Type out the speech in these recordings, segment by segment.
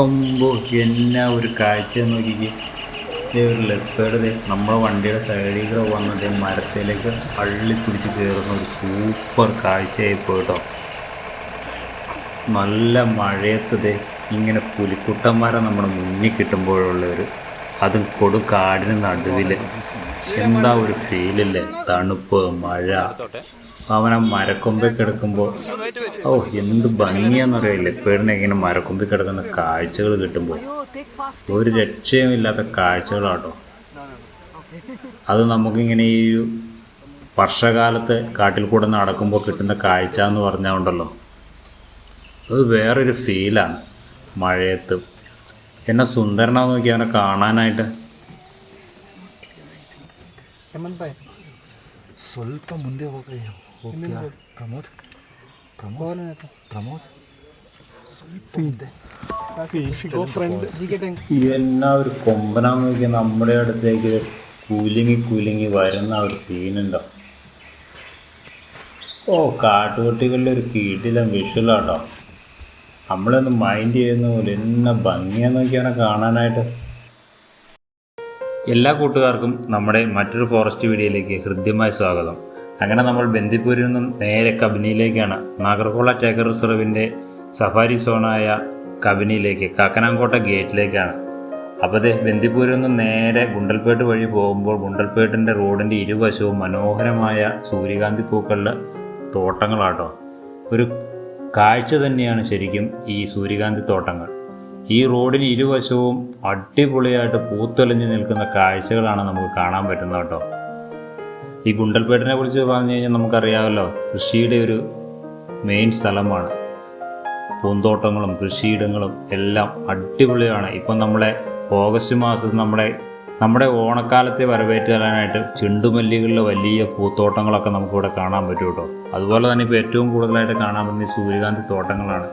ഒമ്പോ എന്നാ ഒരു കാഴ്ച നോക്കിക്കേ. ഒരു ലെപ്പേഡ് നമ്മുടെ വണ്ടിയുടെ സൈഡിൽ കൂടെ വന്നത് മരത്തിലേക്ക് അള്ളി പിടിച്ച് കയറുന്ന ഒരു സൂപ്പർ കാഴ്ചയായി പോയിട്ടോ നല്ല മഴയത്തത് ഇങ്ങനെ പുലിക്കുട്ടന്മാരെ നമ്മുടെ മുന്നിൽ കിട്ടുമ്പോഴുള്ള ഒരു അതും കൊടും കാടിന് നടുവിൽ എന്താ ഒരു ഫീലില്ലേ തണുപ്പ് മഴ. അവൻ ആ മരക്കൊമ്പിൽ കിടക്കുമ്പോൾ ഓ എന്ത് ഭംഗിയാണെന്നറിയില്ലേ പേടിനെ ഇങ്ങനെ മരക്കൊമ്പിൽ കിടക്കുന്ന കാഴ്ചകൾ കിട്ടുമ്പോൾ ഒരു രക്ഷയുമില്ലാത്ത കാഴ്ചകളാട്ടോ. അത് നമുക്കിങ്ങനെ ഈ വർഷകാലത്ത് കാട്ടിൽ കൂടെ നടക്കുമ്പോൾ കിട്ടുന്ന കാഴ്ച എന്ന് പറഞ്ഞാൽ ഉണ്ടല്ലോ. അത് വേറൊരു ഫീലാണ് മഴയത്ത്. എന്നെ സുന്ദരനാ നോക്കി അവനെ കാണാനായിട്ട്. സ്വല്പം മുന്തിയോ हो क्या प्रमोद प्रमोद प्रमोद എന്നാ ഒരു കൊമ്പനാന്ന് നമ്മുടെ അടുത്തേക്ക് കൂലിങ്ങി കൂലിങ്ങി വരുന്ന ഒരു സീനുണ്ടോ ഓ കാട്ടുകൊട്ടികളുടെ ഒരു കീട്ടിലെ വിഷുലാട്ടോ നമ്മളൊന്ന് മൈൻഡ് ചെയ്യുന്ന പോലെ എന്നെ ഭംഗിയാന്ന് നോക്കിയാണ് കാണാനായിട്ട്. എല്ലാ കൂട്ടുകാർക്കും നമ്മുടെ മറ്റൊരു ഫോറസ്റ്റ് വീഡിയോയിലേക്ക് ഹൃദ്യമായ സ്വാഗതം. അങ്ങനെ നമ്മൾ ബന്ദിപ്പൂരിൽ നിന്നും നേരെ കബനിയിലേക്കാണ്. നാഗർകോള ടൈഗർ റിസർവിന്റെ സഫാരി സോണായ കബനിയിലേക്ക് കാക്കനാംകോട്ട ഗേറ്റിലേക്കാണ് അപ്പോൾ ദേ ബന്ദിപ്പൂരിൽ നിന്നും നേരെ ഗുണ്ടൽപേട്ട് വഴി പോകുമ്പോൾ ഗുണ്ടൽപേട്ടിന്റെ റോഡിന്റെ ഇരുവശവും മനോഹരമായ സൂര്യകാന്തി പൂക്കളുടെ തോട്ടങ്ങളാട്ടോ. ഒരു കാഴ്ച തന്നെയാണ് ശരിക്കും ഈ സൂര്യകാന്തി തോട്ടങ്ങൾ. ഈ റോഡിന് ഇരുവശവും അടിപൊളിയായിട്ട് പൂത്തൊലിഞ്ഞ് നിൽക്കുന്ന കാഴ്ചകളാണ് നമുക്ക് കാണാൻ പറ്റുന്നത് കേട്ടോ. ഈ ഗുണ്ടൽപേട്ടിനെ കുറിച്ച് പറഞ്ഞു കഴിഞ്ഞാൽ നമുക്കറിയാമല്ലോ കൃഷിയുടെ ഒരു മെയിൻ സ്ഥലമാണ്. പൂന്തോട്ടങ്ങളും കൃഷിയിടങ്ങളും എല്ലാം അടിപൊളിയാണ്. ഇപ്പം നമ്മളെ ഓഗസ്റ്റ് മാസത്തിൽ നമ്മുടെ നമ്മുടെ ഓണക്കാലത്തെ വരവേറ്റാനായിട്ട് ചെണ്ടുമല്ലികളിലെ വലിയ പൂത്തോട്ടങ്ങളൊക്കെ നമുക്കിവിടെ കാണാൻ പറ്റും കേട്ടോ അതുപോലെ തന്നെ ഇപ്പോൾ ഏറ്റവും കൂടുതലായിട്ട് കാണാൻ പറ്റുന്ന സൂര്യകാന്തി തോട്ടങ്ങളാണ്.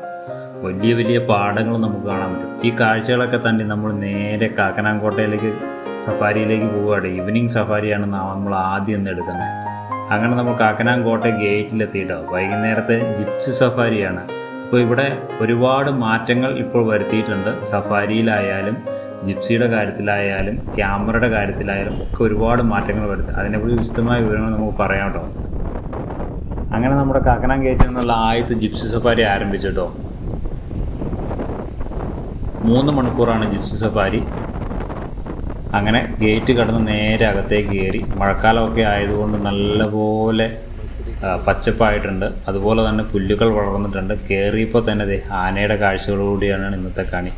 വലിയ വലിയ പാടങ്ങൾ നമുക്ക് കാണാൻ പറ്റും. ഈ കാഴ്ചകളൊക്കെ തന്നെ നമ്മൾ നേരെ കാക്കനാങ്കോട്ടയിലേക്ക് സഫാരിയിലേക്ക് പോവുകയാണ്. ഈവനിങ് സഫാരിയാണ് നമ്മൾ ആദ്യം ഒന്ന് എടുക്കുന്നത്. അങ്ങനെ നമ്മൾ കാക്കനാങ്കോട്ട ഗേറ്റിലെത്തിയിട്ടോ വൈകുന്നേരത്തെ ജിപ്സി സഫാരിയാണ്. അപ്പോൾ ഇവിടെ ഒരുപാട് മാറ്റങ്ങൾ ഇപ്പോൾ വരുത്തിയിട്ടുണ്ട്. സഫാരിയിലായാലും ജിപ്സിയുടെ കാര്യത്തിലായാലും ക്യാമറയുടെ കാര്യത്തിലായാലും ഒക്കെ ഒരുപാട് മാറ്റങ്ങൾ വരുത്തി. അതിനെക്കുറിച്ച് വിശദമായ വിവരങ്ങൾ നമുക്ക് പറയാം കേട്ടോ. അങ്ങനെ നമ്മുടെ കാക്കനാം ഗേറ്റിൽ നിന്നുള്ള ആദ്യത്തെ ജിപ്സി സഫാരി ആരംഭിച്ചിട്ടോ മൂന്ന് മണിക്കൂറാണ് ജിപ്സി സഫാരി. അങ്ങനെ ഗേറ്റ് കടന്ന് നേരെ അകത്തേക്ക് കയറി. മഴക്കാലമൊക്കെ ആയതുകൊണ്ട് നല്ലപോലെ പച്ചപ്പായിട്ടുണ്ട്. അതുപോലെ തന്നെ പുല്ലുകൾ വളർന്നിട്ടുണ്ട്. കയറിയപ്പോൾ തന്നെ ദേ ആനയുടെ കാഴ്ചകളോടുകൂടിയാണ് ഇന്നത്തെ കണി.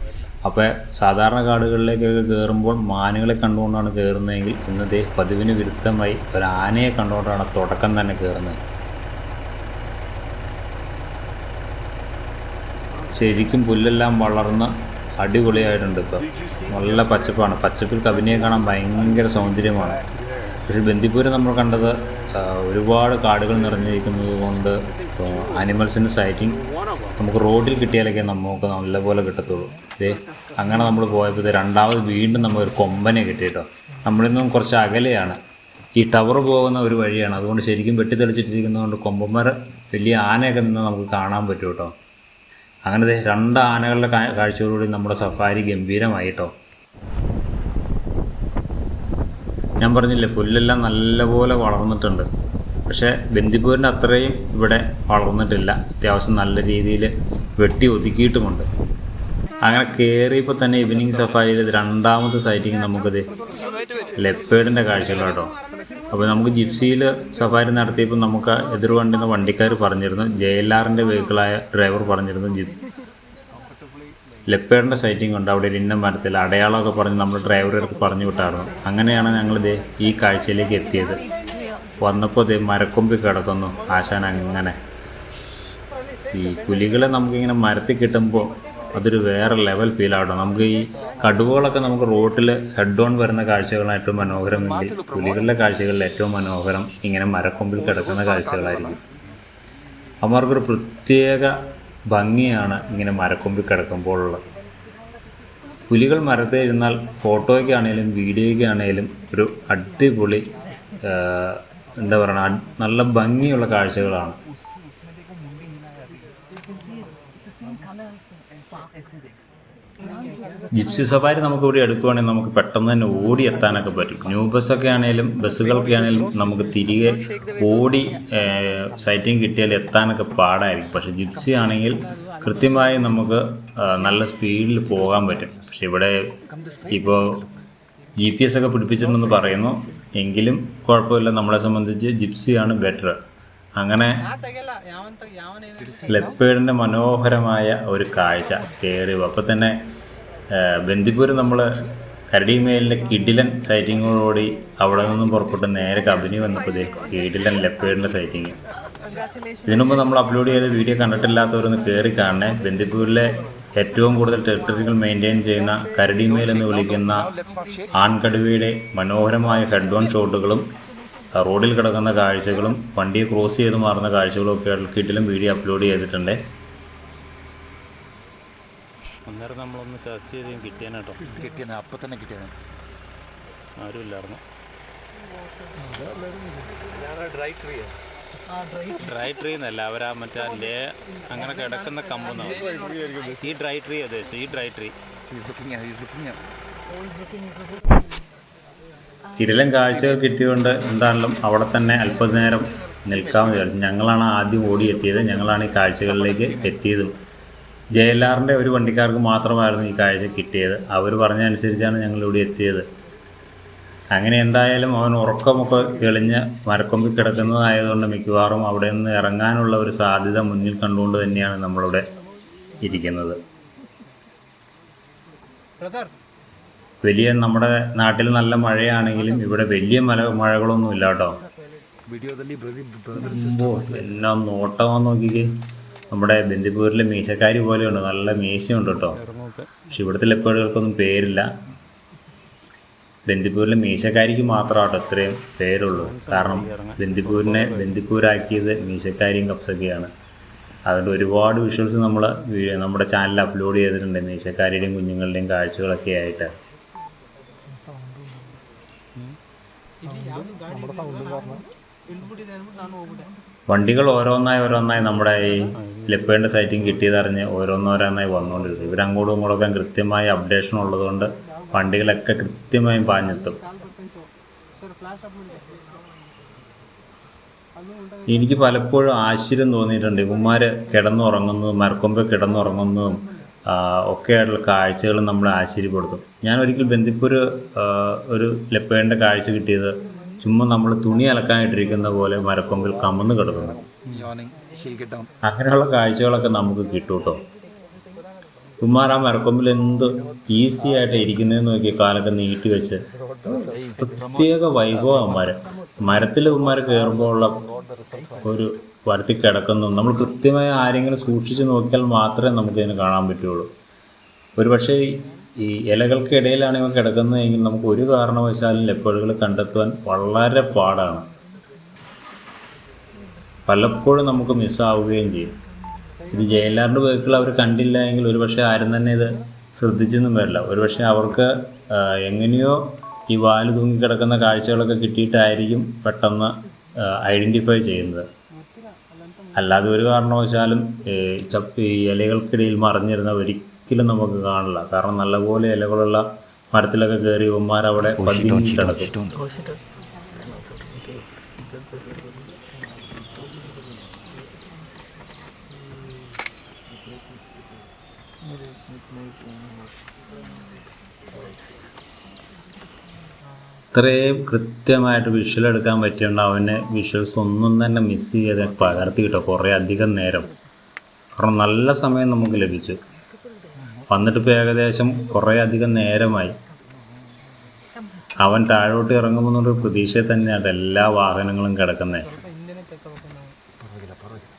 അപ്പോൾ സാധാരണ കാടുകളിലേക്കൊക്കെ കയറുമ്പോൾ മാനുകളെ കണ്ടുകൊണ്ടാണ് കയറുന്നതെങ്കിൽ ഇന്നത്തെ പതിവിന് വിരുദ്ധമായി ഒരു ആനയെ കണ്ടുകൊണ്ടാണ് തുടക്കം തന്നെ കയറുന്നത് ശരിക്കും പുല്ലെല്ലാം വളർന്ന് അടിപൊളിയായിട്ടുണ്ട് ഇപ്പോൾ നല്ല പച്ചപ്പാണ്. പച്ചപ്പിൽ കബിനിയെ കാണാൻ ഭയങ്കര സൗന്ദര്യമാണ്. പക്ഷേ ബന്ദിപ്പൂര് നമ്മൾ കണ്ടത് ഒരുപാട് കാടുകൾ നിറഞ്ഞിരിക്കുന്നത് കൊണ്ട് ആനിമൽസിന്റെ സൈറ്റിംഗ് നമുക്ക് റോഡിൽ കിട്ടിയാലൊക്കെ നമുക്ക് നല്ലപോലെ കിട്ടത്തുള്ളൂ. ഇതേ അങ്ങനെ നമ്മൾ പോയപ്പോൾ രണ്ടാമത് വീണ്ടും നമ്മൾ ഒരു കൊമ്പനെ കിട്ടിയിട്ടോ നമ്മളിൽ നിന്നും കുറച്ച് അകലെയാണ്. ഈ ടവർ പോകുന്ന ഒരു വഴിയാണ്. അതുകൊണ്ട് ശരിക്കും വെട്ടിത്തെളിച്ചിട്ടിരിക്കുന്നതുകൊണ്ട് കൊമ്പന്മാർ വലിയ ആനയൊക്കെ നിന്ന് നമുക്ക് കാണാൻ പറ്റും കേട്ടോ. അങ്ങനെ രണ്ട് ആനകളുടെ കാഴ്ചയോടുകൂടി നമ്മുടെ സഫാരി ഗംഭീരമായിട്ടോ. ഞാൻ പറഞ്ഞില്ലേ പുല്ലെല്ലാം നല്ലപോലെ വളർന്നിട്ടുണ്ട്. പക്ഷേ ബന്ദിപ്പൂരിന്റെ അത്രയും ഇവിടെ വളർന്നിട്ടില്ല. അത്യാവശ്യം നല്ല രീതിയിൽ വെട്ടി ഒതുക്കിയിട്ടുമുണ്ട്. അങ്ങനെ കയറിയപ്പോൾ തന്നെ ഈവനിങ് സഫാരിയിൽ രണ്ടാമത്തെ സൈറ്റിങ് നമുക്കത് ലെപ്പേഡിന്റെ കാഴ്ചകളാട്ടോ. അപ്പോൾ നമുക്ക് ജിപ്സിയിൽ സഫാരി നടത്തിയപ്പോൾ നമുക്ക് എതിർ വണ്ടിന്ന് വണ്ടിക്കാർ പറഞ്ഞിരുന്നു. ജെ എൽ ആറിന്റെ വെഹിക്കിളായ ഡ്രൈവർ പറഞ്ഞിരുന്നു ജിപ് ലെപ്പേറിന്റെ സൈറ്റിംഗ് ഉണ്ട്. അവിടെ ഒരു ഇന്ന മരത്തിൽ അടയാളമൊക്കെ പറഞ്ഞ് നമ്മൾ ഡ്രൈവറെ അടുത്ത് പറഞ്ഞു വിട്ടായിരുന്നു അങ്ങനെയാണ് ഞങ്ങൾ ദേ ഈ കാഴ്ചയിലേക്ക് എത്തിയത്. വന്നപ്പോൾ ദേ മരക്കൊമ്പി കിടക്കുന്നു ആശാൻ അങ്ങനെ. ഈ പുലികളെ നമുക്കിങ്ങനെ മരത്തിൽ കിട്ടുമ്പോൾ അതൊരു വേറെ ലെവൽ ഫീൽ ആവട്ടോ നമുക്ക് ഈ കടുവകളൊക്കെ നമുക്ക് റോട്ടിൽ ഹെഡ് ഓൺ വരുന്ന കാഴ്ചകളാണ് ഏറ്റവും മനോഹരമെങ്കിൽ പുലികളുടെ കാഴ്ചകളിൽ ഏറ്റവും മനോഹരം ഇങ്ങനെ മരക്കൊമ്പിൽ കിടക്കുന്ന കാഴ്ചകളായിരിക്കും. അവർക്കൊരു പ്രത്യേക ഭംഗിയാണ് ഇങ്ങനെ മരക്കൊമ്പിൽ കിടക്കുമ്പോഴുള്ളത്. പുലികൾ മരത്തിൽ ഇരുന്നാൽ ഫോട്ടോയ്ക്കാണേലും വീഡിയോയ്ക്കാണേലും ഒരു അടിപൊളി എന്താ പറയുക നല്ല ഭംഗിയുള്ള കാഴ്ചകളാണ്. ജിപ്സി സഫാരി നമുക്ക് ഇവിടെ എടുക്കുവാണെങ്കിൽ നമുക്ക് പെട്ടെന്ന് തന്നെ ഓടി എത്താനൊക്കെ പറ്റും. ന്യൂ ബസ്സൊക്കെ ആണെങ്കിലും ബസ്സുകൾക്ക് ആണെങ്കിലും നമുക്ക് തിരികെ ഓടി സൈറ്റിങ് കിട്ടിയാൽ എത്താനൊക്കെ പാടായിരിക്കും. പക്ഷെ ജിപ്സി ആണെങ്കിൽ കൃത്യമായി നമുക്ക് നല്ല സ്പീഡിൽ പോകാൻ പറ്റും. പക്ഷെ ഇവിടെ ഇപ്പോൾ ജി പി എസ് ഒക്കെ പിടിപ്പിച്ചിട്ടുണ്ടെന്ന് പറയുന്നു. എങ്കിലും കുഴപ്പമില്ല. നമ്മളെ സംബന്ധിച്ച് ജിപ്സിയാണ് ബെറ്റർ അങ്ങനെ ലെപ്പേഡിന്റെ മനോഹരമായ ഒരു കാഴ്ച കയറി അപ്പോൾ തന്നെ ബന്ദിപ്പൂർ നമ്മൾ കരടിമേലിന്റെ കിഡിലൻ സൈറ്റിങ്ങോടുകൂടി അവിടെ നിന്നും പുറപ്പെട്ട് നേരെ കബനി വന്നപ്പോൾ കിഡിലൻ ലെപ്പേഡിന്റെ സൈറ്റിങ് ഇതിനു മുമ്പ് നമ്മൾ അപ്ലോഡ് ചെയ്ത വീഡിയോ കണ്ടിട്ടില്ലാത്തവരൊന്ന് കയറി കാണണേ. ബന്ദിപ്പൂരിലെ ഏറ്റവും കൂടുതൽ ടെറിട്ടറികൾ മെയിന്റെയിൻ ചെയ്യുന്ന കരടിമേൽ എന്ന് വിളിക്കുന്ന ആൺകടുവയുടെ മനോഹരമായ ഹെഡ് ഓൺ ഷോട്ടുകളും റോഡിൽ കിടക്കുന്ന കാഴ്ചകളും വണ്ടിയെ ക്രോസ് ചെയ്ത് മാറുന്ന കാഴ്ചകളും ഒക്കെ കിട്ടിലും വീഡിയോ അപ്ലോഡ് ചെയ്തിട്ടുണ്ട്. അന്നേരം നമ്മളൊന്ന് സെർച്ച് ചെയ്ത് കിട്ടിയാനോ കിട്ടിയത് അപ്പം തന്നെ കിട്ടിയത് ആരും ഇല്ലായിരുന്നു ഡ്രൈ ട്രീ ഡ്രൈ ട്രീ എന്നല്ല അവരാ മറ്റേ ലേ അങ്ങനെ കിടക്കുന്ന കമ്പെന്നാണ് ഈ ഡ്രൈ ട്രീ ഉദ്ദേശിച്ചത് ഈ ഡ്രൈ ട്രീ കിടിലൻ കാഴ്ചകൾ കിട്ടിയതുകൊണ്ട് എന്താണെങ്കിലും അവിടെ തന്നെ അല്പനേരം നിൽക്കാമെന്ന് വിചാരിച്ചു. ഞങ്ങളാണ് ആദ്യം ഓടിയെത്തിയത്. ഞങ്ങളാണ് ഈ കാഴ്ചകളിലേക്ക് എത്തിയതും. ജെ എൽ ആറിന്റെ ഒരു വണ്ടിക്കാർക്ക് മാത്രമായിരുന്നു ഈ കാഴ്ച കിട്ടിയത്. അവർ പറഞ്ഞതനുസരിച്ചാണ് ഞങ്ങൾ ഇവിടെ എത്തിയത്. അങ്ങനെ എന്തായാലും അവൻ ഉറക്കമൊക്കെ തെളിഞ്ഞ് മരക്കൊമ്പിൽ കിടക്കുന്നതായതുകൊണ്ട് മിക്കവാറും അവിടെ നിന്ന് ഇറങ്ങാനുള്ള ഒരു സാധ്യത മുന്നിൽ കണ്ടുകൊണ്ട് തന്നെയാണ് നമ്മളിവിടെ ഇരിക്കുന്നത്. വലിയ നമ്മുടെ നാട്ടിൽ നല്ല മഴയാണെങ്കിലും ഇവിടെ വലിയ മല മഴകളൊന്നും ഇല്ല കേട്ടോ. എല്ലാം നോട്ടമാ നോക്കിക്കേ. നമ്മുടെ ബന്ദിപ്പൂരിലെ മീശക്കാരി പോലെയുണ്ട്. നല്ല മീശയുണ്ട് കേട്ടോ. പക്ഷെ ഇവിടുത്തെ ലെപ്പേഡുകൾക്കൊന്നും പേരില്ല. ബന്ദിപ്പൂരിലെ മീശക്കാരിക്ക് മാത്രമാട്ടോ ഇത്രയും പേരുള്ളൂ. കാരണം ബന്ദിപ്പൂരിനെ ബന്ദിപ്പൂരാക്കിയത് മീശക്കാരിയും കപ്സക്കെയാണ് അതുകൊണ്ട് ഒരുപാട് വിഷ്വൽസ് നമ്മൾ നമ്മുടെ ചാനലിൽ അപ്ലോഡ് ചെയ്തിട്ടുണ്ട് മീശക്കാരിയുടെയും കുഞ്ഞുങ്ങളുടെയും കാഴ്ചകളൊക്കെ ആയിട്ട്. വണ്ടികൾ ഓരോന്നായി ഓരോന്നായി നമ്മുടെ ഈ ലെപ്പേന്റെ സൈറ്റിംഗ് കിട്ടിയതറിഞ്ഞ് ഓരോന്നോരോന്നായി വന്നുകൊണ്ടിരുന്നു ഇവരങ്ങോട്ടും ഇങ്ങോട്ടും കൃത്യമായി അപ്ഡേഷൻ ഉള്ളതുകൊണ്ട് വണ്ടികളൊക്കെ കൃത്യമായും പാഞ്ഞെത്തും. എനിക്ക് പലപ്പോഴും ആശ്ചര്യം തോന്നിയിട്ടുണ്ട്. ഇവന്മാർ കിടന്നുറങ്ങുന്നതും മരക്കൊമ്പ് കിടന്നുറങ്ങുന്നതും ഒക്കെയായിട്ടുള്ള കാഴ്ചകൾ നമ്മളെ ആശ്ചര്യപ്പെടുത്തും. ഞാൻ ഒരിക്കൽ ബന്ദിപ്പൂര് ഒരു ലെപ്പേന്റെ കാഴ്ച കിട്ടിയത് ചുമ്മാ നമ്മൾ തുണി അലക്കാനിട്ടിരിക്കുന്ന പോലെ മരക്കൊമ്പിൽ കമന്ന് കിടക്കുന്നു. അങ്ങനെയുള്ള കാഴ്ചകളൊക്കെ നമുക്ക് കിട്ടും കേട്ടോ ആ മരക്കൊമ്പിൽ എന്ത് ഈസി ആയിട്ട് ഇരിക്കുന്നതെന്ന് നോക്കി കാലൊക്കെ നീട്ടി വെച്ച്. പ്രത്യേക വൈഭവം മരം. മരത്തിൽ കുമാർ കയറുമ്പോൾ ഉള്ള ഒരു വരത്തി കിടക്കുന്നു. നമ്മൾ കൃത്യമായി ആരെങ്കിലും സൂക്ഷിച്ച് നോക്കിയാൽ മാത്രമേ നമുക്ക് ഇതിനെ കാണാൻ പറ്റുള്ളൂ. ഒരു പക്ഷേ ഈ ഇലകൾക്കിടയിലാണ് ഇവ കിടക്കുന്നതെങ്കിൽ നമുക്ക് ഒരു കാരണവശാലും ലെപ്പേഡുകൾ കണ്ടെത്തുവാൻ വളരെ പാടാണ്. പലപ്പോഴും നമുക്ക് മിസ്സാവുകയും ചെയ്യും. ഇത് ജയലാറിന്റെ വെഹിക്കിൾ അവർ കണ്ടില്ല എങ്കിൽ ഒരുപക്ഷെ ആരും തന്നെ ഇത് ശ്രദ്ധിച്ചൊന്നും വരില്ല. ഒരുപക്ഷെ അവർക്ക് എങ്ങനെയോ ഈ വാൽ തൂങ്ങിക്കിടക്കുന്ന കാഴ്ചകളൊക്കെ കിട്ടിയിട്ടായിരിക്കും പെട്ടെന്ന് ഐഡന്റിഫൈ ചെയ്യുന്നത്. അല്ലാതെ ഒരു കാരണവശാലും ചപ്പ് ഈ ഇലകൾക്കിടയിൽ മറിഞ്ഞിരുന്ന ഒരിക്കലും നമുക്ക് കാണില്ല. കാരണം നല്ലപോലെ ഇലകളുള്ള മരത്തിലൊക്കെ കയറി ഉമ്മാരവിടെ പതിങ്ങി കിടക്കും. ഇത്രയും കൃത്യമായിട്ട് വിഷ്വൽ എടുക്കാൻ പറ്റിയുണ്ട് അവന് വിഷ്വൽസ് ഒന്നും തന്നെ മിസ് ചെയ്ത് പകർത്തി കിട്ടും. കുറേ അധികം നേരം. കാരണം നല്ല സമയം നമുക്ക് ലഭിച്ചു. വന്നിട്ട് ഇപ്പോൾ ഏകദേശം കുറേ അധികം നേരമായി. അവൻ താഴോട്ട് ഇറങ്ങുമെന്നൊരു പ്രതീക്ഷയിൽ തന്നെയാണ് എല്ലാ വാഹനങ്ങളും കിടക്കുന്നത്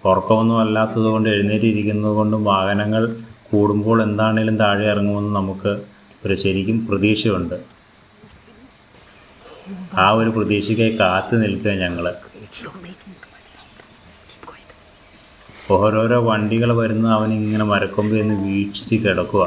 ഉറക്കമൊന്നും അല്ലാത്തത് കൊണ്ട് എഴുന്നേറ്റിരിക്കുന്നത് കൊണ്ടും വാഹനങ്ങൾ കൂടുമ്പോൾ എന്താണേലും താഴെ ഇറങ്ങുമെന്ന് നമുക്ക് ഒരു ശരിക്കും പ്രതീക്ഷയുണ്ട്. ആ ഒരു പ്രതീക്ഷയ്ക്കായി കാത്തു നിൽക്കുക ഞങ്ങൾ ഓരോരോ വണ്ടികൾ വരുന്ന അവൻ ഇങ്ങനെ മരക്കൊമ്പ് എന്ന് വീക്ഷിച്ച് കിടക്കുക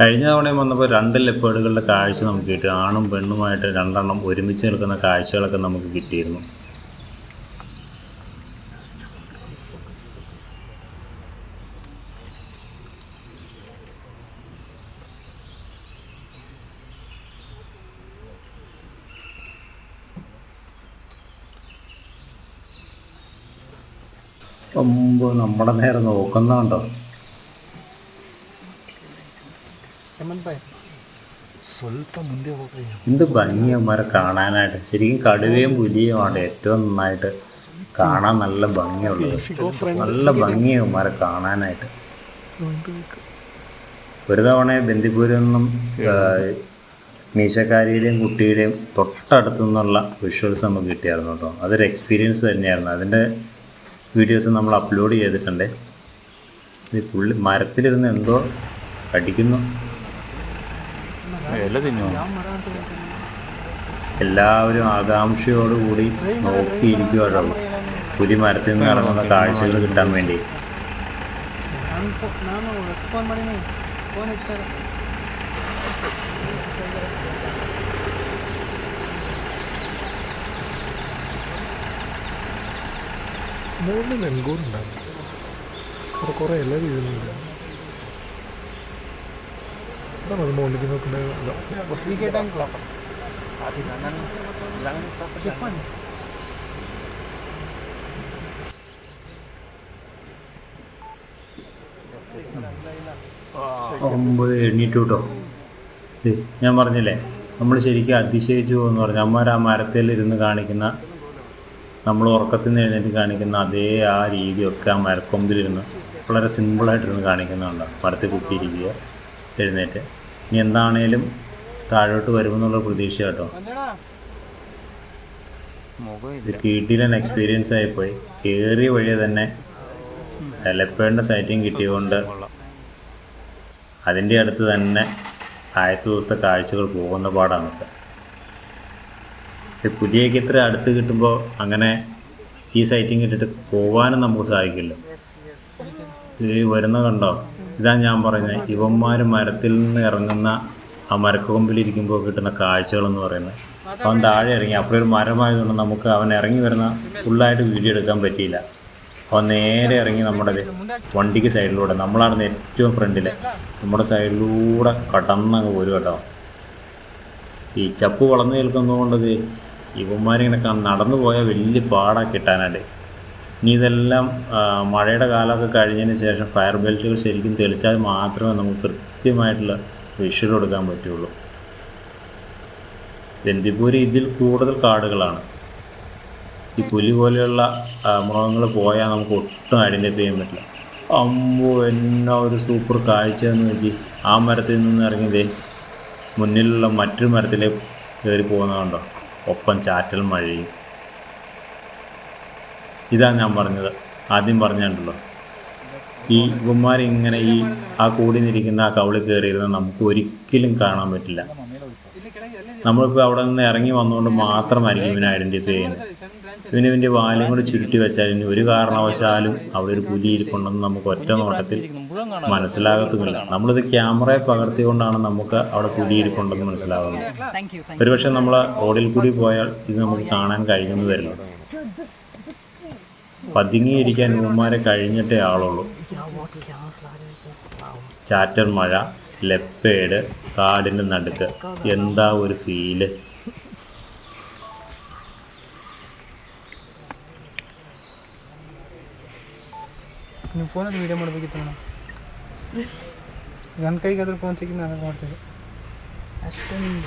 കഴിഞ്ഞ തവണയും വന്നപ്പോൾ രണ്ട് ലെപ്പേഡുകളുടെ കാഴ്ച നമുക്ക് കിട്ടി. ആണും പെണ്ണുമായിട്ട് രണ്ടെണ്ണം ഒരുമിച്ച് നിൽക്കുന്ന കാഴ്ചകളൊക്കെ നമുക്ക് കിട്ടിയിരുന്നു. നമ്മുടെ നേരെ നോക്കുന്നുണ്ടോ എന്ത് ഭംഗി അമ്മമാരെ കാണാനായിട്ട്. ശരിക്കും കടുവയും പുലിയുമാണ് ഏറ്റവും നന്നായിട്ട് കാണാൻ നല്ല ഭംഗിയുള്ളത്. നല്ല ഭംഗി അമ്മമാരെ കാണാനായിട്ട്. ഒരു തവണ ബന്ദിപ്പൂരിൽ നിന്നും മീശക്കാരിയുടെയും കുട്ടിയുടെയും തൊട്ടടുത്തു നിന്നുള്ള വിഷ്വൽസ് നമുക്ക് കിട്ടിയായിരുന്നു കേട്ടോ. അതൊരു എക്സ്പീരിയൻസ് തന്നെയായിരുന്നു. അതിന്റെ വീഡിയോസ് നമ്മൾ അപ്ലോഡ് ചെയ്തിട്ടുണ്ട്. ഇത് പുള്ളി മരത്തിലിരുന്ന് എന്തോ കടിക്കുന്നു. എല്ലാവരും ആകാംക്ഷയോടുകൂടി നോക്കിയിരിക്കുവാട്ടോ പുലി മരത്തിൽ നിന്ന് ഇറങ്ങുന്ന കാഴ്ചകൾ കിട്ടാൻ വേണ്ടി. മൂന്ന് നെൽകൂറുണ്ടാകും അവിടെ കുറേ എല്ലാ വീഴുന്നുണ്ട്. അതാണ് അത് മുകളിലേക്ക് നോക്കേണ്ടത്. ഒമ്പത് എണ്ണീറ്റ് കേട്ടോ ഞാൻ പറഞ്ഞില്ലേ നമ്മൾ ശരിക്കും അതിശയിച്ചു എന്ന് പറഞ്ഞു അമ്മമാർ ആ മരത്തിൽ ഇരുന്ന് കാണിക്കുന്ന നമ്മൾ ഉറക്കത്തിൽ നിന്ന് എഴുന്നേറ്റ് കാണിക്കുന്ന അതേ ആ രീതിയൊക്കെ ആ മരക്കൊമ്പിലിരുന്ന് വളരെ സിമ്പിളായിട്ടിരുന്ന് കാണിക്കുന്നുണ്ട്. മരത്തിൽ കുത്തിയിരിക്കുക എഴുന്നേറ്റ്. ഇനി എന്താണേലും താഴോട്ട് വരുമെന്നുള്ള പ്രതീക്ഷ കേട്ടോ. ഇത് കീട്ടിലൻ എക്സ്പീരിയൻസ് ആയിപ്പോയി. കയറിയ വഴി തന്നെ എലപ്പേണ്ട സൈറ്റിങ് കിട്ടിയതുകൊണ്ട് അതിന്റെ അടുത്ത് തന്നെ ആദ്യത്തെ ദിവസത്തെ കാഴ്ചകൾ പോകുന്ന പാടാണ്. പുതിയേക്ക് ഇത്ര അടുത്ത് കിട്ടുമ്പോൾ അങ്ങനെ ഈ സൈറ്റിങ് ഇട്ടിട്ട് പോകാനും നമുക്ക് സാധിക്കില്ല. ഈ വരുന്ന കണ്ടോ? ഇതാ ഞാൻ പറഞ്ഞത് ഇവന്മാർ മരത്തിൽ നിന്ന് ഇറങ്ങുന്ന ആ മരക്കൊമ്പിലിരിക്കുമ്പോൾ കിട്ടുന്ന കാഴ്ചകളെന്ന് പറയുന്നത്. അവൻ താഴെ ഇറങ്ങി. അപ്പോഴൊരു മരമായതുകൊണ്ട് നമുക്ക് അവൻ ഇറങ്ങി വരുന്ന ഫുള്ളായിട്ട് വീഡിയോ എടുക്കാൻ പറ്റിയില്ല. അവൻ നേരെ ഇറങ്ങി നമ്മുടെ വണ്ടിക്ക് സൈഡിലൂടെ നമ്മളാണ് ഏറ്റവും ഫ്രണ്ടിൽ നമ്മുടെ സൈഡിലൂടെ കടന്നങ്ങ് പോരും കേട്ടോ. ഈ ചപ്പ് വളർന്നു നിൽക്കുന്നതുകൊണ്ടത് ഇവന്മാരിങ്ങനെ നടന്നു പോയാൽ വലിയ പാടാണ് കിട്ടാനായിട്ട് ഇനി ഇതെല്ലാം മഴയുടെ കാലമൊക്കെ കഴിഞ്ഞതിന് ശേഷം ഫയർ ബെൽറ്റുകൾ ശരിക്കും തെളിച്ചാൽ മാത്രമേ നമുക്ക് കൃത്യമായിട്ടുള്ള വിഷ്വൽ കൊടുക്കാൻ പറ്റുള്ളൂ. ബന്ദിപ്പൂര് ഇതിൽ കൂടുതൽ കാടുകളാണ്. ഈ പുലി പോലെയുള്ള മൃഗങ്ങൾ പോയാൽ നമുക്ക് ഒട്ടും ഐഡന്റിഫൈ ചെയ്യാൻ പറ്റില്ല. അമ്പോ എന്നാ ഒരു സൂപ്പർ കാഴ്ച എന്ന് നോക്കി ആ മരത്തിൽ നിന്ന് ഇറങ്ങിയതേ മുന്നിലുള്ള മറ്റൊരു മരത്തിലേക്ക് കയറി പോകുന്നതുണ്ടോ ഒപ്പം ചാറ്റൽ മഴയും. ഇതാണ് ഞാൻ പറഞ്ഞത്. ആദ്യം പറഞ്ഞിട്ടുണ്ടല്ലോ. ഈ ഇവന്മാർ ഇങ്ങനെ ഈ ആ കൂടി നിന്നിരിക്കുന്ന ആ കവളി കയറിയിരുന്ന നമുക്ക് ഒരിക്കലും കാണാൻ പറ്റില്ല. നമ്മളിപ്പോൾ അവിടെ നിന്ന് ഇറങ്ങി വന്നുകൊണ്ട് മാത്രമായിരിക്കും ഇവനെ ഐഡന്റിഫൈ ചെയ്യുന്നത്. ഇവന് ഇവന്റെ വാലും കൂടി ചുരുട്ടി വെച്ചാൽ ഇനി ഒരു കാരണവശാലും അവിടെ ഒരു പുലി ഇരിപ്പുണ്ടെന്ന് നമുക്ക് ഒറ്റ നോട്ടത്തിൽ മനസ്സിലാകത്തുമില്ല. നമ്മളിത് ക്യാമറയെ പകർത്തിക്കൊണ്ടാണ് നമുക്ക് അവിടെ കുടിയിരിപ്പുണ്ടെന്ന് മനസ്സിലാകുന്നത് ഒരുപക്ഷെ നമ്മൾ റോഡിൽ കൂടി പോയാൽ ഇത് നമുക്ക് കാണാൻ കഴിയുന്നു വരില്ല പതുങ്ങിയിരിക്കാൻ ഉമ്മമാരെ കഴിഞ്ഞിട്ടേ ആളുള്ളൂ. ചാറ്റർ മഴ ലെപ്പേഡ് കാടിന്റെ നടുക്ക്. എന്താ ഒരു ഫീൽ? ഫോൺ വീഡിയോ മോഡിഫിക്കത്തോണം ನನ್ನ ಕೈಗೆ ಅದ್ರ ಫೋನ್ ಸಿಕ್ಕಿ ನಾನು ಮಾಡ್ತೀನಿ ಅಷ್ಟೊಂದು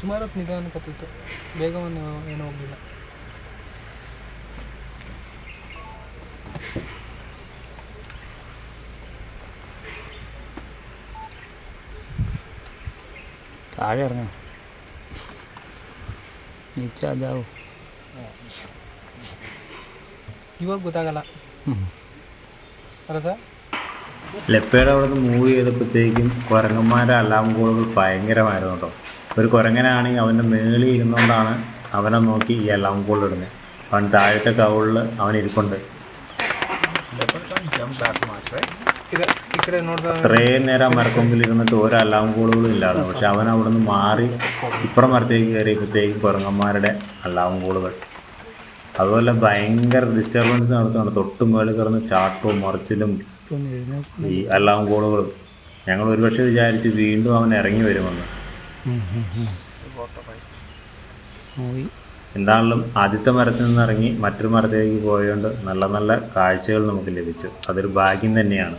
ಸುಮಾರು ಹೊತ್ತು ನಿಧಾನ ಕತ್ತಿತ್ತು ಬೇಗ ಒಂದು ಏನೂ ಹೋಗಲಿಲ್ಲ താഴെ ഇറങ്ങാം നീച്ചാതാവും ಇವಾಗ ಗೊತ್ತಾಗಲ್ಲ ಅಲ್ಲ ಸರ್ ലെപ്പയുടെ അവിടെ നിന്ന് മൂവ് ചെയ്തപ്പോഴത്തേക്കും കുരങ്ങന്മാരുടെ അലാം കോളുകൾ ഭയങ്കരമായിരുന്നു കേട്ടോ ഒരു കുരങ്ങനാണെങ്കിൽ അവൻ്റെ മേളിൽ ഇരുന്നുകൊണ്ടാണ് അവനെ നോക്കി ഈ അലാം കോൾ ഇടുന്നത് അവൻ താഴത്തെ കവളിൽ അവൻ ഇരിപ്പുണ്ട് ಇದೆ ಈ ಕಡೆ ನೋಡ್ದ ഇത്രയും നേരം ആ മരക്കൊമ്പിൽ ഇരുന്നിട്ട് ഒരു അലാം കോളുകളും ഇല്ലായിരുന്നു പക്ഷെ അവൻ അവിടെ നിന്ന് മാറി ഇപ്പുറം മരത്തേക്ക് കയറിയപ്പോഴത്തേക്കും കുരങ്ങന്മാരുടെ അലാം കോളുകൾ അതുപോലെ ഭയങ്കര ഡിസ്റ്റർബൻസ് നടത്തുന്നുണ്ട് തൊട്ട് മേളിൽ കിടന്ന് ചാട്ടവും മറിച്ചിലും ഈ അലാം കോളുകളും ഞങ്ങൾ ഒരുപക്ഷെ വിചാരിച്ച് വീണ്ടും അവൻ ഇറങ്ങി വരുമെന്ന്. എന്താണെങ്കിലും ആദ്യത്തെ മരത്തിൽ നിന്ന് ഇറങ്ങി മറ്റൊരു മരത്തിലേക്ക് പോയതുകൊണ്ട് നല്ല നല്ല കാഴ്ചകൾ നമുക്ക് ലഭിച്ചു. അതൊരു ഭാഗ്യം തന്നെയാണ്.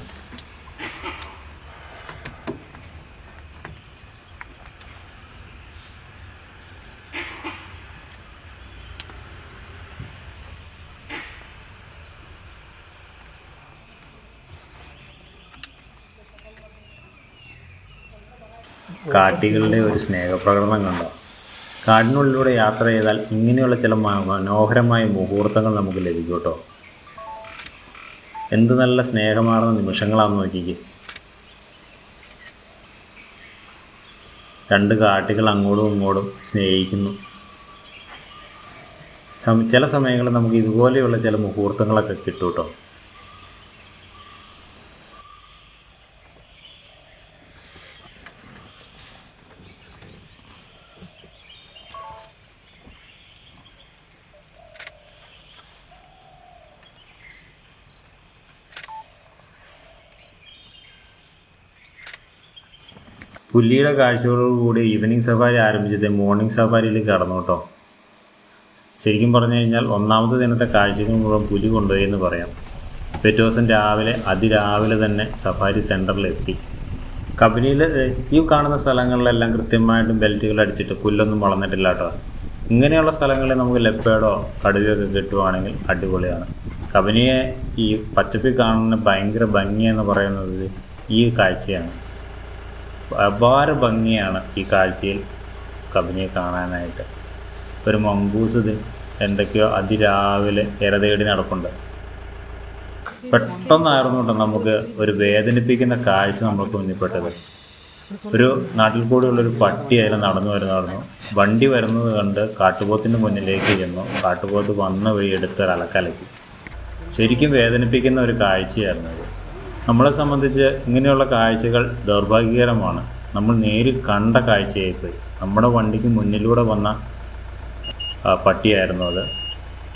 കാട്ടികളുടെ ഒരു സ്നേഹപ്രകടനം കണ്ടോ? കാടിനുള്ളിലൂടെ യാത്ര ചെയ്താൽ ഇങ്ങനെയുള്ള ചില മനോഹരമായ മുഹൂർത്തങ്ങൾ നമുക്ക് ലഭിക്കും കേട്ടോ. എന്ത് നല്ല സ്നേഹമാർന്ന നിമിഷങ്ങളാണെന്ന് നോക്കിക്ക്. രണ്ട് കാട്ടികൾ അങ്ങോട്ടും ഇങ്ങോട്ടും സ്നേഹിക്കുന്നു. ചില സമയങ്ങളിൽ നമുക്ക് ഇതുപോലെയുള്ള ചില മുഹൂർത്തങ്ങളൊക്കെ കിട്ടും കേട്ടോ. പുലിയുടെ കാഴ്ചകളോടുകൂടി ഈവനിങ് സഫാരി ആരംഭിച്ചത് മോർണിംഗ് സഫാരിയിലേക്ക് കടന്നു കേട്ടോ. ശരിക്കും പറഞ്ഞു കഴിഞ്ഞാൽ ഒന്നാമത്തെ ദിനത്തെ കാഴ്ചകൾ മുഴുവൻ പുലി കൊണ്ടുപോയി എന്ന് പറയാം. പിറ്റേ ദിവസം രാവിലെ അതിരാവിലെ തന്നെ സഫാരി സെന്ററിലെത്തി കമ്പനിയിൽ ഈ കാണുന്ന സ്ഥലങ്ങളിലെല്ലാം കൃത്യമായിട്ടും ബെൽറ്റുകൾ അടിച്ചിട്ട് പുല്ലൊന്നും വളർന്നിട്ടില്ല കേട്ടോ. ഇങ്ങനെയുള്ള സ്ഥലങ്ങളിൽ നമുക്ക് ലെപ്പേഡോ കടുവയൊക്കെ കിട്ടുവാണെങ്കിൽ അടിപൊളിയാണ്. കബനിയെ ഈ പച്ചപ്പി കാണുന്ന ഭയങ്കര ഭംഗിയെന്ന് പറയുന്നത് ഈ കാഴ്ചയാണ്. അപാര ഭംഗിയാണ് ഈ കാഴ്ചയിൽ കവിനെ കാണാനായിട്ട്. ഒരു മങ്കൂസ് ഇത് എന്തൊക്കെയോ അതിരാവിലെ ഇരതേടി നടപ്പുണ്ട്. പെട്ടെന്നായിരുന്നു കേട്ടോ നമുക്ക് ഒരു വേദനിപ്പിക്കുന്ന കാഴ്ച നമ്മൾക്ക് മുന്നിൽപ്പെട്ടത്. ഒരു നാട്ടിൽ കൂടെയുള്ളൊരു പട്ടി അതിൽ നടന്നു വരുന്നതായിരുന്നു. വണ്ടി വരുന്നത് കണ്ട് കാട്ടുപോത്തിന്റെ മുന്നിലേക്ക് ചെന്നു. കാട്ടുപോത്ത് വന്ന വഴി എടുത്ത് അലക്കലക്കി. ശരിക്കും വേദനിപ്പിക്കുന്ന ഒരു കാഴ്ചയായിരുന്നു നമ്മളെ സംബന്ധിച്ച് ഇങ്ങനെയുള്ള കാഴ്ചകൾ ദൗർഭാഗ്യകരമാണ്. നമ്മൾ നേരിൽ കണ്ട കാഴ്ചയായിപ്പോയി. നമ്മുടെ വണ്ടിക്ക് മുന്നിലൂടെ വന്ന പട്ടിയായിരുന്നു അത്.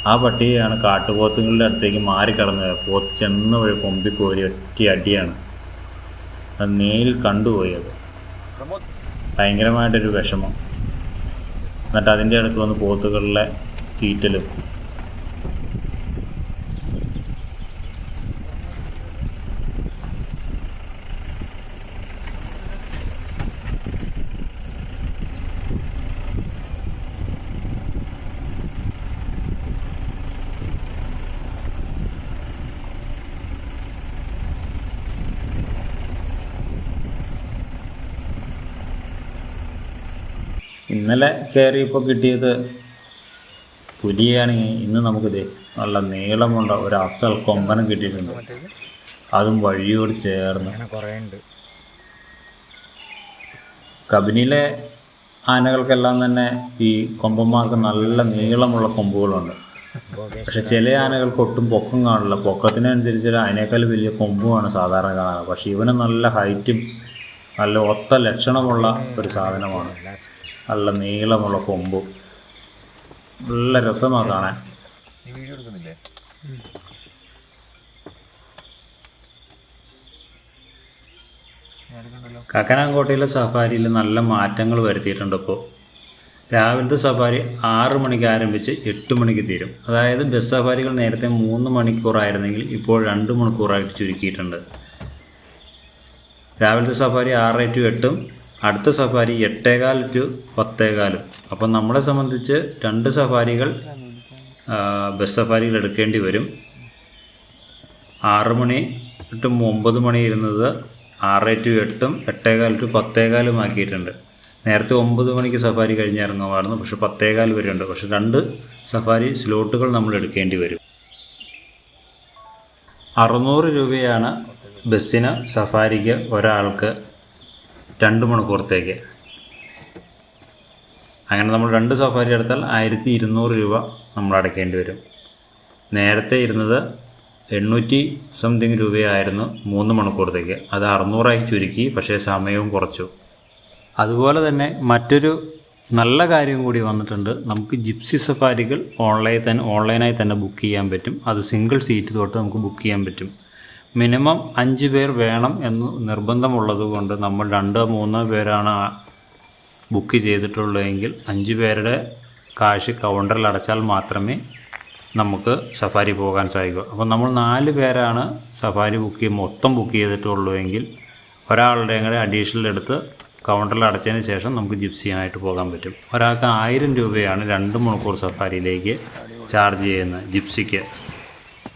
ആ പട്ടിയാണ് കാട്ടുപോത്തുകളുടെ അടുത്തേക്ക് മാറിക്കടന്നു പോയത് പോത്ത് ചെന്ന വഴി കൊമ്പി കോരി ഒറ്റ അടിയാണ്. അത് നേരിൽ കണ്ടുപോയി അത്. ഭയങ്കരമായിട്ടൊരു വിഷമം. എന്നിട്ട് അതിന്റെ അടുത്ത് വന്ന് പോത്തുകളിലെ ചീറ്റലും ഇന്നലെ കയറിയപ്പോൾ കിട്ടിയത് പുലിയാണെങ്കിൽ ഇന്ന് നമുക്കിത് നല്ല നീളമുള്ള ഒരു അസൽ കൊമ്പനം കിട്ടിയിട്ടുണ്ട്. അതും വഴിയോട് ചേർന്ന്. കബനിയിലെ ആനകൾക്കെല്ലാം തന്നെ ഈ കൊമ്പന്മാർക്ക് നല്ല നീളമുള്ള കൊമ്പുകളുണ്ട്. പക്ഷെ ചില ആനകൾക്ക് ഒട്ടും പൊക്കം കാണില്ല. പൊക്കത്തിനനുസരിച്ച് അതിനേക്കാൾ വലിയ കൊമ്പുമാണ് സാധാരണ കാണാറ്. പക്ഷെ ഇവന് നല്ല ഹൈറ്റും നല്ല ഒത്ത ലക്ഷണമുള്ള ഒരു സാധനമാണ്. നല്ല നീളമുള്ള കൊമ്പും. നല്ല രസമാണ് കാണാൻ. വീഡിയോ എടുക്കുന്നില്ലേ? കക്കനാങ്കോട്ടയിലെ സഫാരിയിൽ നല്ല മാറ്റങ്ങൾ വരുത്തിയിട്ടുണ്ട് ഇപ്പോൾ രാവിലത്തെ സഫാരി ആറ് മണിക്ക് ആരംഭിച്ച് എട്ട് മണിക്ക് തീരും. അതായത് ബസ് സഫാരികൾ നേരത്തെ മൂന്ന് മണിക്കൂറായിരുന്നെങ്കിൽ ഇപ്പോൾ രണ്ട് മണിക്കൂറായിട്ട് ചുരുക്കിയിട്ടുണ്ട്. രാവിലത്തെ സഫാരി ആറ് ടു എട്ടും അടുത്ത സഫാരി എട്ടേകാൽ ടു പത്തേകാലും അപ്പം നമ്മളെ സംബന്ധിച്ച് രണ്ട് സഫാരികൾ ബസ് സഫാരികൾ എടുക്കേണ്ടി വരും. ആറ് മണി ടു ഒമ്പത് മണി ഇരുന്നത് ആറ് ടു എട്ടും എട്ടേകാൽ ടു പത്തേകാലും ആക്കിയിട്ടുണ്ട്. നേരത്തെ ഒമ്പത് മണിക്ക് സഫാരി കഴിഞ്ഞിറങ്ങുമായിരുന്നു പക്ഷെ പത്തേകാൽ വരെയുണ്ട്. പക്ഷെ രണ്ട് സഫാരി സ്ലോട്ടുകൾ നമ്മൾ എടുക്കേണ്ടി വരും. അറുന്നൂറ് രൂപയാണ് ബസ്സിന് സഫാരിക്ക് ഒരാൾക്ക് രണ്ട് മണിക്കൂറത്തേക്ക്. അങ്ങനെ നമ്മൾ രണ്ട് സഫാരി എടുത്താൽ ആയിരത്തി ഇരുന്നൂറ് രൂപ നമ്മൾ അടയ്ക്കേണ്ടി വരും. നേരത്തെ ഇരുന്നത് എണ്ണൂറ്റി സംതിങ് രൂപയായിരുന്നു മൂന്ന് മണിക്കൂറത്തേക്ക്. അത് അറുന്നൂറായി ചുരുക്കി പക്ഷേ സമയവും കുറച്ചു. അതുപോലെ തന്നെ മറ്റൊരു നല്ല കാര്യം കൂടി വന്നിട്ടുണ്ട്. നമുക്ക് ജിപ്സി സഫാരികൾ ഓൺലൈൻ തന്നെ ഓൺലൈനായി തന്നെ ബുക്ക് ചെയ്യാൻ പറ്റും. അത് സിംഗിൾ സീറ്റ് തൊട്ട് നമുക്ക് ബുക്ക് ചെയ്യാൻ പറ്റും. മിനിമം അഞ്ച് പേർ വേണം എന്ന് നിർബന്ധമുള്ളത് കൊണ്ട് നമ്മൾ രണ്ടോ മൂന്നോ പേരാണ് ബുക്ക് ചെയ്തിട്ടുള്ളതെങ്കിൽ അഞ്ച് പേരുടെ കാശ് കൗണ്ടറിൽ അടച്ചാൽ മാത്രമേ നമുക്ക് സഫാരി പോകാൻ സാധിക്കൂ. അപ്പോൾ നമ്മൾ നാല് പേരാണ് സഫാരി ബുക്ക് ചെയ്ത് മൊത്തം ബുക്ക് ചെയ്തിട്ടുള്ളൂ എങ്കിൽ ഒരാളുടെ കൂടെ അഡീഷണൽ എടുത്ത് കൗണ്ടറിൽ അടച്ചതിന് ശേഷം നമുക്ക് ജിപ്സിയായിട്ട് പോകാൻ പറ്റും. ഒരാൾക്ക് ആയിരം രൂപയാണ് രണ്ട് മണിക്കൂർ സഫാരിയിലേക്ക് ചാർജ് ചെയ്യുന്നത് ജിപ്സിക്ക്.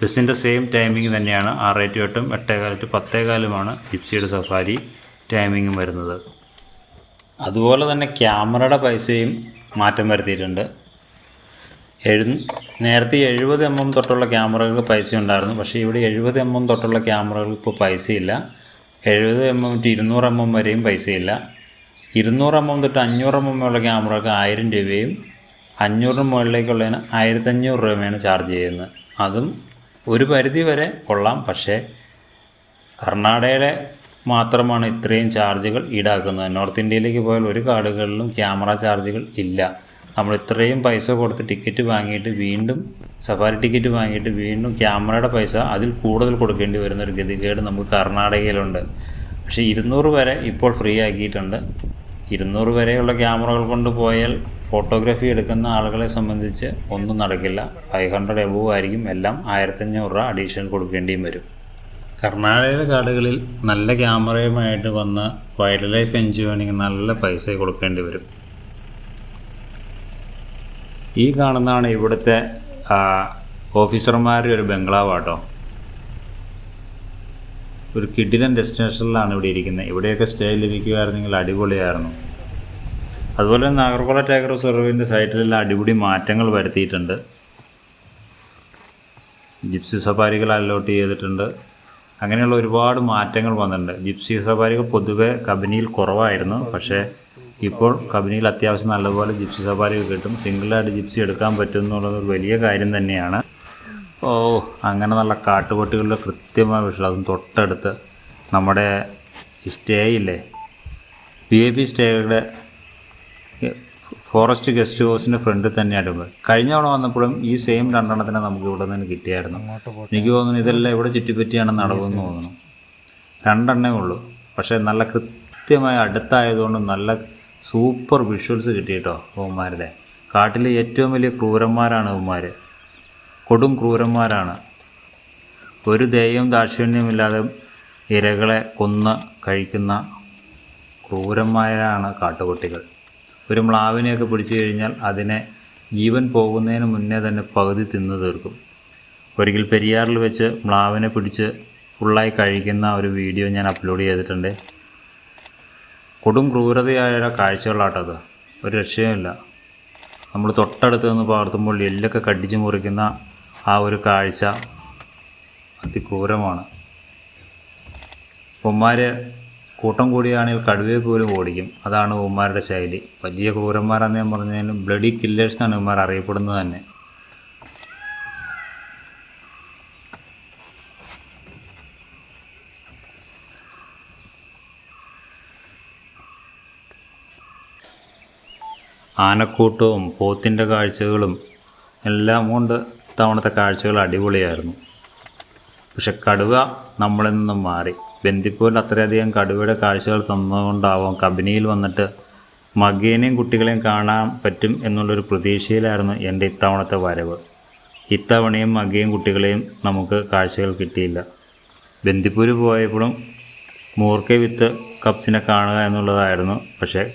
ബസ്സിന്റെ സെയിം ടൈമിംഗ് തന്നെയാണ്. ആറേ ടു എട്ടും എട്ടേകാൽ ടു പത്തേകാലുമാണ് ജിപ്സിയുടെ സഫാരി ടൈമിങ്ങും വരുന്നത്. അതുപോലെ തന്നെ ക്യാമറയുടെ പൈസയും മാറ്റം വരുത്തിയിട്ടുണ്ട്. എഴു നേരത്തെ എഴുപത് എം എം തൊട്ടുള്ള ക്യാമറകൾക്ക് പൈസ ഉണ്ടായിരുന്നു. പക്ഷേ ഇവിടെ എഴുപത് എം എം തൊട്ടുള്ള ക്യാമറകൾക്ക് ഇപ്പോൾ പൈസയില്ല. എഴുപത് എം എം ടു ഇരുന്നൂറ് എം എം വരെയും പൈസയില്ല. ഇരുന്നൂറ് എം എം തൊട്ട് അഞ്ഞൂറ് എം എം ഉള്ള ക്യാമറകൾക്ക് ആയിരം രൂപയും അഞ്ഞൂറിന് മുകളിലേക്കുള്ളതിന് ആയിരത്തഞ്ഞൂറ് രൂപയാണ് ചാർജ് ചെയ്യുന്നത്. അതും ഒരു പരിധി വരെ കൊള്ളാം. പക്ഷേ കർണാടകയിലെ മാത്രമാണ് ഇത്രയും ചാർജുകൾ ഈടാക്കുന്നത്. നോർത്ത് ഇന്ത്യയിലേക്ക് പോയാൽ ഒരു കാർഡുകളിലും ക്യാമറ ചാർജുകൾ ഇല്ല. നമ്മൾ ഇത്രയും പൈസ കൊടുത്ത് ടിക്കറ്റ് വാങ്ങിയിട്ട് വീണ്ടും സഫാരി ടിക്കറ്റ് വാങ്ങിയിട്ട് വീണ്ടും ക്യാമറയുടെ പൈസ അതിൽ കൂടുതൽ കൊടുക്കേണ്ടി വരുന്ന ഒരു ഗതികേട് നമുക്ക് കർണാടകയിലുണ്ട്. പക്ഷേ ഇരുന്നൂറ് വരെ ഇപ്പോൾ ഫ്രീ ആക്കിയിട്ടുണ്ട്. ഇരുന്നൂറ് വരെയുള്ള ക്യാമറകൾ കൊണ്ട് പോയാൽ ഫോട്ടോഗ്രാഫി എടുക്കുന്ന ആളുകളെ സംബന്ധിച്ച് ഒന്നും നടക്കില്ല. ഫൈവ് ഹൺഡ്രഡ് എബോവ് ആയിരിക്കും. എല്ലാം ആയിരത്തഞ്ഞൂറ് രൂപ അഡീഷണൽ കൊടുക്കേണ്ടിയും വരും. കർണാടകയിലെ കാടുകളിൽ നല്ല ക്യാമറയുമായിട്ട് വന്ന് വൈൽഡ് ലൈഫ് എൻജോയ് ചെയ്യണമെങ്കിൽ നല്ല പൈസ കൊടുക്കേണ്ടി വരും. ഈ കാണുന്നതാണ് ഇവിടുത്തെ ഓഫീസർമാരുടെ ഒരു ബംഗ്ലാവ് കേട്ടോ ഒരു കിഡിലൻ ഡെസ്റ്റിനേഷനിലാണ് ഇവിടെ ഇരിക്കുന്നത്. ഇവിടെയൊക്കെ സ്റ്റേ ലഭിക്കുകയായിരുന്നെങ്കിൽ അടിപൊളിയായിരുന്നു. അതുപോലെ തന്നെ നാഗർകോള ടൈഗർ റിസർവിന്റെ സൈറ്റിലെല്ലാം അടിപൊളി മാറ്റങ്ങൾ വരുത്തിയിട്ടുണ്ട്. ജിപ്സി സഫാരികൾ അലോട്ട് ചെയ്തിട്ടുണ്ട്. അങ്ങനെയുള്ള ഒരുപാട് മാറ്റങ്ങൾ വന്നിട്ടുണ്ട്. ജിപ്സി സഫാരികൾ പൊതുവെ കബനിയിൽ കുറവായിരുന്നു. പക്ഷേ ഇപ്പോൾ കബനിയിൽ അത്യാവശ്യം നല്ലപോലെ ജിപ്സി സഫാരികൾ കിട്ടും. സിംഗിളായിട്ട് ജിപ്സി എടുക്കാൻ പറ്റും എന്നുള്ളത് ഒരു വലിയ കാര്യം തന്നെയാണ്. ഓ അങ്ങനെ നല്ല കാട്ടുപട്ടികളുടെ കൃത്യമായ അതും തൊട്ടടുത്ത് നമ്മുടെ സ്റ്റേ ഇല്ലേ? പി എ പി സ്റ്റേകളുടെ ഫോറസ്റ്റ് ഗസ്റ്റ് ഹൗസിന്റെ ഫ്രണ്ടിൽ തന്നെയാണ് പോയി കഴിഞ്ഞ തവണ വന്നപ്പോഴും ഈ സെയിം രണ്ടെണ്ണത്തിനെ നമുക്ക് ഇവിടെ നിന്ന് കിട്ടിയായിരുന്നു. എനിക്ക് തോന്നുന്നു ഇതെല്ലാം ഇവിടെ ചുറ്റിപ്പറ്റിയാണ് നടവെന്ന് തോന്നുന്നു. രണ്ടെണ്ണേ ഉള്ളൂ. പക്ഷേ നല്ല കൃത്യമായി അടുത്തായതുകൊണ്ട് നല്ല സൂപ്പർ വിഷ്വൽസ് കിട്ടിയിട്ടോ ഹോമാരുടെ കാട്ടിലെ ഏറ്റവും വലിയ ക്രൂരന്മാരാണ് ഹോമാർ കൊടും ക്രൂരന്മാരാണ്. ഒരു ദയവും ദാക്ഷിണ്യമില്ലാതെ ഇരകളെ കൊന്ന് കഴിക്കുന്ന ക്രൂരന്മാരാണ് കാട്ടുകുട്ടികൾ. ഒരു മ്ലാവിനെയൊക്കെ പിടിച്ചു കഴിഞ്ഞാൽ അതിനെ ജീവൻ പോകുന്നതിന് മുന്നേ തന്നെ പകുതി തിന്നു തീർക്കും. ഒരിക്കൽ പെരിയാറിൽ വെച്ച് മ്ലാവിനെ പിടിച്ച് ഫുള്ളായി കഴിക്കുന്ന ഒരു വീഡിയോ ഞാൻ അപ്ലോഡ് ചെയ്തിട്ടുണ്ട്. കൊടും ക്രൂരതയായ കാഴ്ചകളാട്ടത് ഒരു രക്ഷയുമില്ല. നമ്മൾ തൊട്ടടുത്ത് നിന്ന് പകർത്തുമ്പോൾ എല്ലൊക്കെ കടിച്ചു മുറിക്കുന്ന ആ ഒരു കാഴ്ച അതിക്രൂരമാണ്. ഉമ്മാർ കൂട്ടം കൂടിയാണെങ്കിൽ കടുവയെ പോലും ഓടിക്കും. അതാണ് ഉമ്മാരുടെ ശൈലി. വലിയ ക്രൂരന്മാരാന്ന് ഞാൻ പറഞ്ഞാലും ബ്ലഡി കില്ലേഴ്സ് എന്നാണ് ഉമ്മാർ അറിയപ്പെടുന്നത് തന്നെ. ആനക്കൂട്ടവും പോത്തിന്റെ കാഴ്ചകളും എല്ലാം കൊണ്ട് തവണത്തെ കാഴ്ചകൾ അടിപൊളിയായിരുന്നു. പക്ഷെ കടുവ നമ്മളിൽ നിന്നും മാറി. ബന്ദിപ്പൂരിൽ അത്രയധികം കടുവയുടെ കാഴ്ചകൾ തന്നതുകൊണ്ടാവാം കബനിയിൽ വന്നിട്ട് മകേനെയും കുട്ടികളെയും കാണാൻ പറ്റും എന്നുള്ളൊരു പ്രതീക്ഷയിലായിരുന്നു എന്റെ ഇത്തവണത്തെ വരവ്. ഇത്തവണയും മകയും കുട്ടികളെയും നമുക്ക് കാഴ്ചകൾ കിട്ടിയില്ല. ബന്ദിപ്പൂര് പോയപ്പോഴും മൂർക്കെ വിത്ത് കപ്സിനെ കാണുക എന്നുള്ളതായിരുന്നു. പക്ഷേ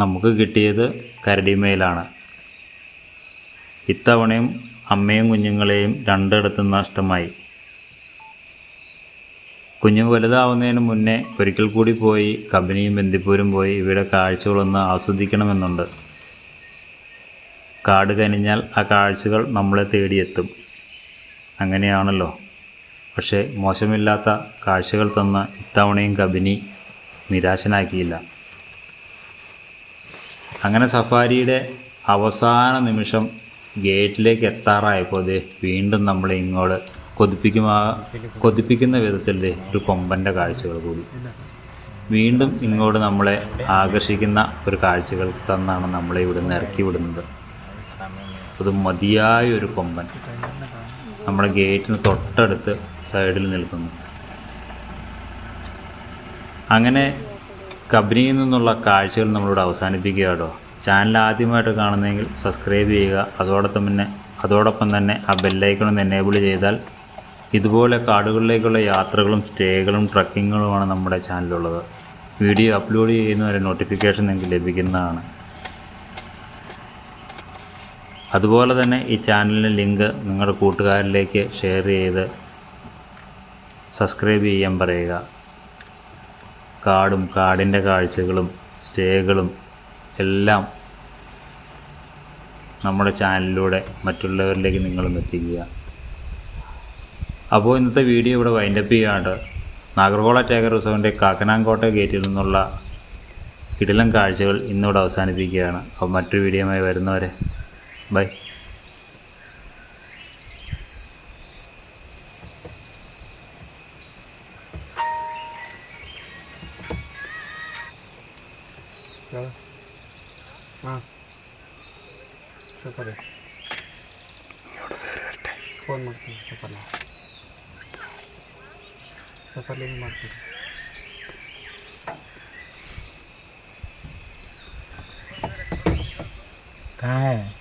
നമുക്ക് കിട്ടിയത് കരടിമയിലാണ് ഇത്തവണയും അമ്മയും കുഞ്ഞുങ്ങളെയും രണ്ടിടത്തും നഷ്ടമായി. കുഞ്ഞു വലുതാവുന്നതിന് മുന്നേ ഒരിക്കൽ കൂടി പോയി കമ്പനിയും ബന്ദിപ്പൂരും പോയി ഇവയുടെ കാഴ്ചകളൊന്ന് ആസ്വദിക്കണമെന്നുണ്ട്. കാട് കനിഞ്ഞാൽ ആ കാഴ്ചകൾ നമ്മളെ തേടിയെത്തും. അങ്ങനെയാണല്ലോ. പക്ഷേ മോശമില്ലാത്ത കാഴ്ചകൾ തന്ന ഇത്തവണയും കബിനി നിരാശനാക്കിയില്ല. അങ്ങനെ സഫാരിയുടെ അവസാന നിമിഷം ഗേറ്റിലേക്ക് എത്താറായപ്പോൾ വീണ്ടും നമ്മളെ ഇങ്ങോട്ട് കൊതിപ്പിക്കുമാ കൊതിപ്പിക്കുന്ന വിധത്തിന്റെ ഒരു കൊമ്പന്റെ കാഴ്ചകൾ കൂടി. വീണ്ടും ഇങ്ങോട്ട് നമ്മളെ ആകർഷിക്കുന്ന ഒരു കാഴ്ചകൾ തന്നാണ് നമ്മളെ ഇവിടെ നിന്ന് ഇറക്കി വിടുന്നത്. അത് മതിയായ ഒരു കൊമ്പൻ നമ്മുടെ ഗേറ്റിന് തൊട്ടടുത്ത് സൈഡിൽ നിൽക്കുന്നു. അങ്ങനെ കബനിയിൽ നിന്നുള്ള കാഴ്ചകൾ നമ്മളിവിടെ അവസാനിപ്പിക്കുക കേട്ടോ ചാനൽ ആദ്യമായിട്ട് കാണുന്നതെങ്കിൽ സബ്സ്ക്രൈബ് ചെയ്യുക. അതോടൊപ്പം തന്നെ അതോടൊപ്പം തന്നെ ആ ബെല്ലൈക്കൺ എനേബിൾ ചെയ്താൽ ഇതുപോലെ കാടുകളിലേക്കുള്ള യാത്രകളും സ്റ്റേകളും ട്രക്കിങ്ങുകളുമാണ് നമ്മുടെ ചാനലിലുള്ളത്. വീഡിയോ അപ്ലോഡ് ചെയ്യുന്നവരെ നോട്ടിഫിക്കേഷൻ നിങ്ങൾക്ക് ലഭിക്കുന്നതാണ്. അതുപോലെ തന്നെ ഈ ചാനലിന്റെ ലിങ്ക് നിങ്ങളുടെ കൂട്ടുകാരിലേക്ക് ഷെയർ ചെയ്ത് സബ്സ്ക്രൈബ് ചെയ്യാൻ പറയുക. കാടും കാടിന്റെ കാഴ്ചകളും സ്റ്റേകളും എല്ലാം നമ്മുടെ ചാനലിലൂടെ മറ്റുള്ളവരിലേക്ക് നിങ്ങളും എത്തിക്കുക. അപ്പോൾ ഇന്നത്തെ വീഡിയോ ഇവിടെ വൈൻഡപ്പ് ചെയ്യുകയാണ് നാഗർകോള ടേക്കർ റിസോർട്ടിൻ്റെ കാക്കനാങ്കോട്ട ഗേറ്റിൽ നിന്നുള്ള കിടിലം കാഴ്ചകൾ ഇന്നിവിടെ അവസാനിപ്പിക്കുകയാണ് അപ്പോൾ മറ്റൊരു വീഡിയോയുമായി വരുന്നവരെ ബൈ ആ ಸೂಪರ್ ಫೋನ್ ಮಾಡ್ತೀನಿ ಸೂಪರ್ಲ ಸೂಪರ್ಲಿ ಮಾಡ್ತೀನಿ कहाँ है